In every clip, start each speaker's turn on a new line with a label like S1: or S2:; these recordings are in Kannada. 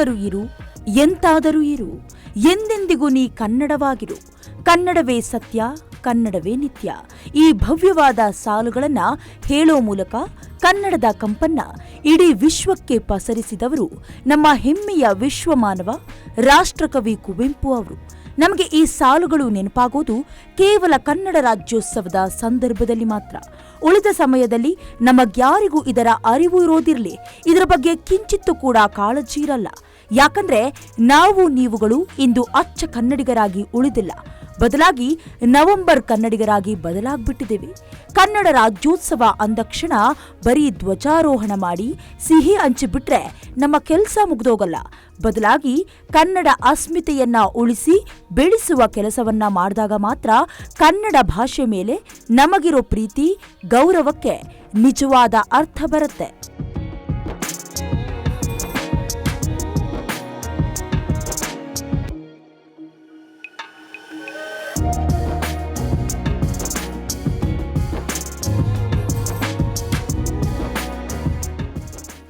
S1: ಎಲ್ಲಾದರೂ ಇರು, ಎಂತಾದರೂ ಇರು, ಎಂದೆಂದಿಗೂ ನೀ ಕನ್ನಡವಾಗಿರು. ಕನ್ನಡವೇ ಸತ್ಯ, ಕನ್ನಡವೇ ನಿತ್ಯ. ಈ ಭವ್ಯವಾದ ಸಾಲುಗಳನ್ನು ಹೇಳೋ ಮೂಲಕ ಕನ್ನಡದ ಕಂಪನ್ನ ಇಡೀ ವಿಶ್ವಕ್ಕೆ ಪಸರಿಸಿದವರು ನಮ್ಮ ಹೆಮ್ಮೆಯ ವಿಶ್ವಮಾನವ, ರಾಷ್ಟ್ರಕವಿ ಕುವೆಂಪು ಅವರು. ನಮಗೆ ಈ ಸಾಲುಗಳು ನೆನಪಾಗೋದು ಕೇವಲ ಕನ್ನಡ ರಾಜ್ಯೋತ್ಸವದ ಸಂದರ್ಭದಲ್ಲಿ ಮಾತ್ರ. ಉಳಿದ ಸಮಯದಲ್ಲಿ ನಮಗ್ಯಾರಿಗೂ ಇದರ ಅರಿವು ಇರೋದಿರಲಿ. ಇದರ ಬಗ್ಗೆ ಕಿಂಚಿತ್ತು ಕೂಡ ಕಾಳಜಿ ಇರಲ್ಲ. ಯಾಕಂದ್ರೆ ನಾವು ನೀವುಗಳು ಇಂದು ಅಚ್ಚ ಕನ್ನಡಿಗರಾಗಿ ಉಳಿದಿಲ್ಲ. ಬದಲಾಗಿ ನವೆಂಬರ್ ಕನ್ನಡಿಗರಾಗಿ ಬದಲಾಗ್ಬಿಟ್ಟಿದ್ದೇವೆ. ಕನ್ನಡ ರಾಜ್ಯೋತ್ಸವ ಅಂದಕ್ಷಣ ಬರೀ ಧ್ವಜಾರೋಹಣ ಮಾಡಿ ಸಿಹಿ ಹಂಚಿಬಿಟ್ರೆ ನಮ್ಮ ಕೆಲಸ ಮುಗಿದೋಗಲ್ಲ. ಬದಲಾಗಿ ಕನ್ನಡ ಅಸ್ಮಿತೆಯನ್ನ ಉಳಿಸಿ ಬೆಳೆಸುವ ಕೆಲಸವನ್ನ ಮಾಡಿದಾಗ ಮಾತ್ರ ಕನ್ನಡ ಭಾಷೆ ಮೇಲೆ ನಮಗಿರೋ ಪ್ರೀತಿ, ಗೌರವಕ್ಕೆ ನಿಜವಾದ ಅರ್ಥ ಬರುತ್ತೆ.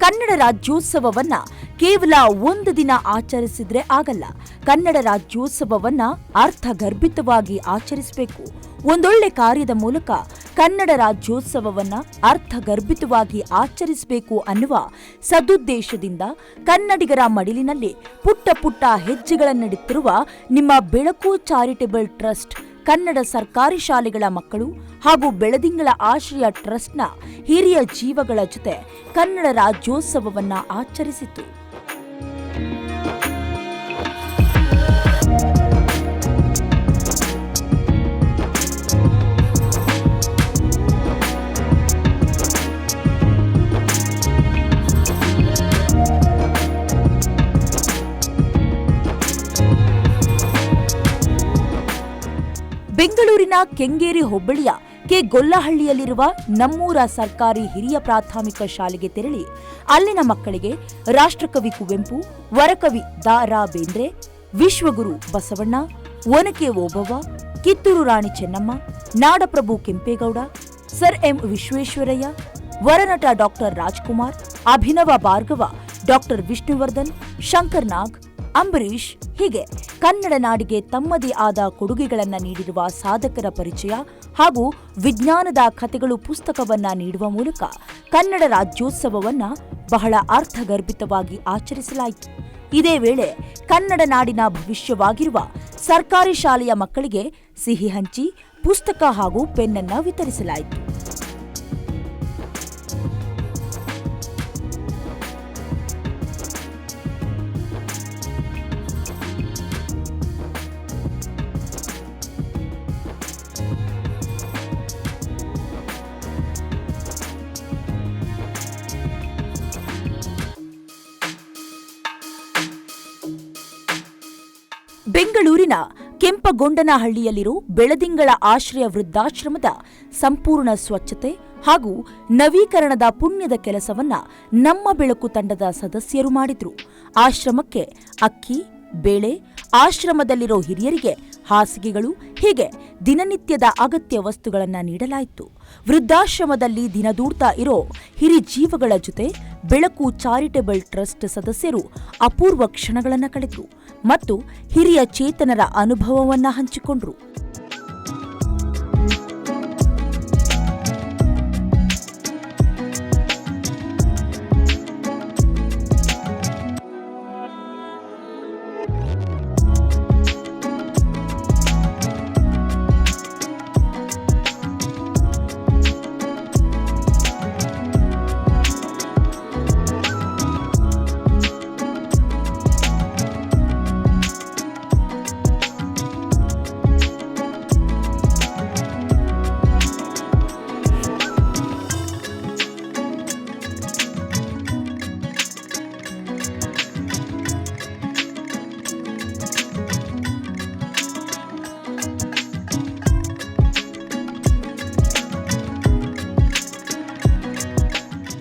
S1: ಕನ್ನಡ ರಾಜ್ಯೋತ್ಸವವನ್ನ ಕೇವಲ ಒಂದು ದಿನ ಆಚರಿಸಿದ್ರೆ ಆಗಲ್ಲ. ಕನ್ನಡ ರಾಜ್ಯೋತ್ಸವವನ್ನ ಅರ್ಥಗರ್ಭಿತವಾಗಿ ಆಚರಿಸಬೇಕು. ಒಂದೊಳ್ಳೆ ಕಾರ್ಯದ ಮೂಲಕ ಕನ್ನಡ ರಾಜ್ಯೋತ್ಸವವನ್ನ ಅರ್ಥಗರ್ಭಿತವಾಗಿ ಆಚರಿಸಬೇಕು ಅನ್ನುವ ಸದುದ್ದೇಶದಿಂದ ಕನ್ನಡಿಗರ ಮಡಿಲಿನಲ್ಲಿ ಪುಟ್ಟ ಪುಟ್ಟ ಹೆಜ್ಜೆಗಳನ್ನಿಡುತ್ತಿರುವ ನಿಮ್ಮ ಬೆಳಕು ಚಾರಿಟೇಬಲ್ ಟ್ರಸ್ಟ್ ಕನ್ನಡ ಸರ್ಕಾರಿ ಶಾಲೆಗಳ ಮಕ್ಕಳು ಹಾಗೂ ಬೆಳದಿಂಗಳ ಆಶ್ರಯ ಟ್ರಸ್ಟ್ನ ಹಿರಿಯ ಜೀವಗಳ ಜೊತೆ ಕನ್ನಡ ರಾಜ್ಯೋತ್ಸವವನ್ನ ಆಚರಿಸಿತು. ಬೆಂಗಳೂರಿನ ಕೆಂಗೇರಿ ಹೋಬಳಿಯ ಕೆ ಗೊಲ್ಲಹಳ್ಳಿಯಲ್ಲಿರುವ ನಮ್ಮೂರ ಸರ್ಕಾರಿ ಹಿರಿಯ ಪ್ರಾಥಮಿಕ ಶಾಲೆಗೆ ತೆರಳಿ ಅಲ್ಲಿನ ಮಕ್ಕಳಿಗೆ ರಾಷ್ಟ್ರಕವಿ ಕುವೆಂಪು, ವರಕವಿ ದ ರಾ ಬೇಂದ್ರೆ, ವಿಶ್ವಗುರು ಬಸವಣ್ಣ, ಒನಕೆ ಓಬವ್ವ, ಕಿತ್ತೂರು ರಾಣಿ ಚೆನ್ನಮ್ಮ, ನಾಡಪ್ರಭು ಕೆಂಪೇಗೌಡ, ಸರ್ ಎಂ ವಿಶ್ವೇಶ್ವರಯ್ಯ, ವರನಟ ಡಾಕ್ಟರ್ ರಾಜ್ಕುಮಾರ್, ಅಭಿನವ ಭಾರ್ಗವ ಡಾಕ್ಟರ್ ವಿಷ್ಣುವರ್ಧನ್, ಶಂಕರ್ ನಾಗ್ ಅಂಬರೀಷ್ ಹೀಗೆ ಕನ್ನಡ ನಾಡಿಗೆ ತಮ್ಮದೇ ಆದ ಕೊಡುಗೆಗಳನ್ನು ನೀಡಿರುವ ಸಾಧಕರ ಪರಿಚಯ ಹಾಗೂ ವಿಜ್ಞಾನದ ಕಥೆಗಳು ಪುಸ್ತಕವನ್ನ ನೀಡುವ ಮೂಲಕ ಕನ್ನಡ ರಾಜ್ಯೋತ್ಸವವನ್ನ ಬಹಳ ಅರ್ಥಗರ್ಭಿತವಾಗಿ ಆಚರಿಸಲಾಯಿತು. ಇದೇ ವೇಳೆ ಕನ್ನಡ ನಾಡಿನ ಭವಿಷ್ಯವಾಗಿರುವ ಸರ್ಕಾರಿ ಶಾಲೆಯ ಮಕ್ಕಳಿಗೆ ಸಿಹಿ ಹಂಚಿ, ಪುಸ್ತಕ ಹಾಗೂ ಪೆನ್ನನ್ನು ವಿತರಿಸಲಾಯಿತು. ಬೆಂಗಳೂರಿನ ಕೆಂಪಗೊಂಡನಹಳ್ಳಿಯಲ್ಲಿರೋ ಬೆಳದಿಂಗಳ ಆಶ್ರಯ ವೃದ್ಧಾಶ್ರಮದ ಸಂಪೂರ್ಣ ಸ್ವಚ್ಛತೆ ಹಾಗೂ ನವೀಕರಣದ ಪುಣ್ಯದ ಕೆಲಸವನ್ನ ನಮ್ಮ ಬೆಳಕು ತಂಡದ ಸದಸ್ಯರು ಮಾಡಿದ್ರು. ಆಶ್ರಮಕ್ಕೆ ಅಕ್ಕಿ, ಬೇಳೆ ಆಶ್ರಮದಲ್ಲಿರೋ ಹಿರಿಯರಿಗೆ ಹಾಸಿಗೆಗಳು, ಹೀಗೆ ದಿನನಿತ್ಯದ ಅಗತ್ಯ ವಸ್ತುಗಳನ್ನು ನೀಡಲಾಯಿತು. ವೃದ್ಧಾಶ್ರಮದಲ್ಲಿ ದಿನದೂಡ್ತಾ ಇರೋ ಹಿರಿ ಜೀವಗಳ ಜೊತೆ ಬೆಳಕು ಚಾರಿಟೇಬಲ್ ಟ್ರಸ್ಟ್ ಸದಸ್ಯರು ಅಪೂರ್ವ ಕ್ಷಣಗಳನ್ನು ಕಳೆದರು ಮತ್ತು ಹಿರಿಯ ಚೇತನರ ಅನುಭವವನ್ನ ಹಂಚಿಕೊಂಡ್ರು.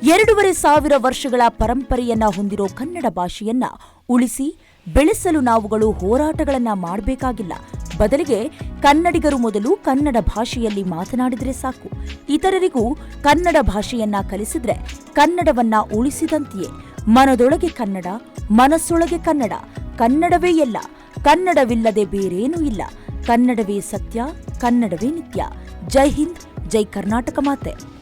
S1: ಎರಡೂವರೆ ಸಾವಿರ ವರ್ಷಗಳ ಪರಂಪರೆಯನ್ನ ಹೊಂದಿರೋ ಕನ್ನಡ ಭಾಷೆಯನ್ನ ಉಳಿಸಿ ಬೆಳೆಸಲು ನಾವುಗಳು ಹೋರಾಟಗಳನ್ನ ಮಾಡಬೇಕಾಗಿಲ್ಲ. ಬದಲಿಗೆ ಕನ್ನಡಿಗರು ಮೊದಲು ಕನ್ನಡ ಭಾಷೆಯಲ್ಲಿ ಮಾತನಾಡಿದರೆ ಸಾಕು. ಇತರರಿಗೂ ಕನ್ನಡ ಭಾಷೆಯನ್ನ ಕಲಿಸಿದ್ರೆ ಕನ್ನಡವನ್ನ ಉಳಿಸಿದಂತೆಯೇ. ಮನದೊಳಗೆ ಕನ್ನಡ, ಮನಸ್ಸೊಳಗೆ ಕನ್ನಡ, ಕನ್ನಡವೇ ಎಲ್ಲ. ಕನ್ನಡವಿಲ್ಲದೆ ಬೇರೇನೂ ಇಲ್ಲ. ಕನ್ನಡವೇ ಸತ್ಯ, ಕನ್ನಡವೇ ನಿತ್ಯ. ಜೈ ಹಿಂದ್, ಜೈ ಕರ್ನಾಟಕ ಮಾತೆ.